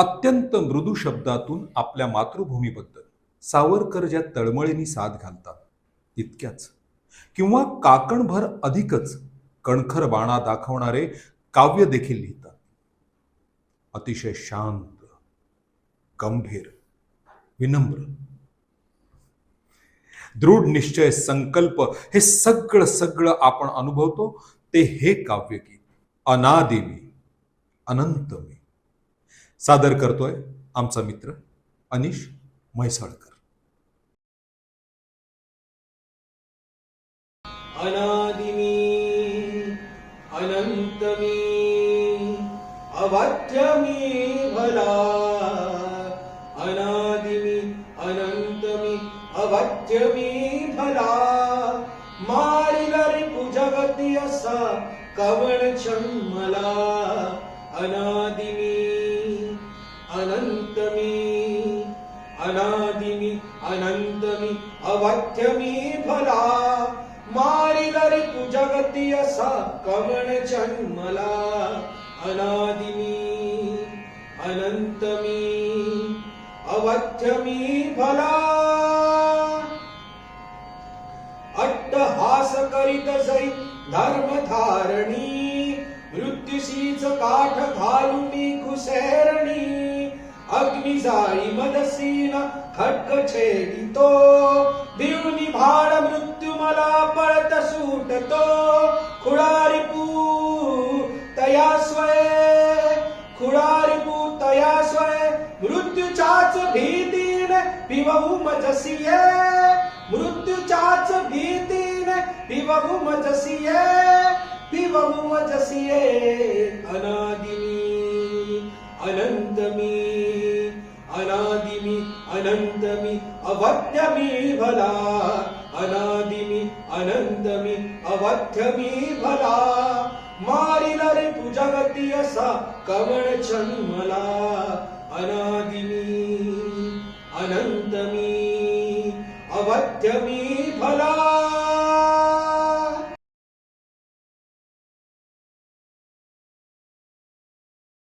अत्यंत मृदू शब्दातून आपल्या मातृभूमीबद्दल सावरकर ज्या तळमळीने साथ घालतात तितक्याच किंवा काकणभर अधिकच कणखर बाणा दाखवणारे काव्य देखील लिहितात. अतिशय शांत गंभीर विनम्र. दृढ निश्चय संकल्प हे सगळं सगळं आपण अनुभवतो ते हे काव्यगीत अनादिमी अनंत मी सादर करतोय आमचा मित्र अनिश म्हैसाळकर. अनादिमी अनंतमी अवाच्यमी भला अनादिमी अनंतमी अवाच्यमी भला मारिलरी रिपु असा कवण मला अनादिमी अनंतमी अवाच्यमी भला मारिल रे तू जगती असा मी अनंत अनादिमी अनंतमी अवध्यमी भला अट्टहास करीत जै धर्मधारणी अग्नि जाळी मदसीन खड्ग छेडितो भिवनी भाड मृत्यू मला पळत सुटतो। खुडारिपू पू तया स्वय। खुळारी पू तया स्वय। मृत्यूच्याच भीतीन पिवू मजसिये। मृत्यूच्याच भीतीन पिवू मजसिये। पिवू मजसिये अनादिनी अनंतमी। अनादिमी अनंतमी अवध्यमी भला अनादिमी अनंतमी अवध्यमी भला मारिल रे तू जगती असा कवण जन्मला अनादिमी अनंतमी अवध्यमी भला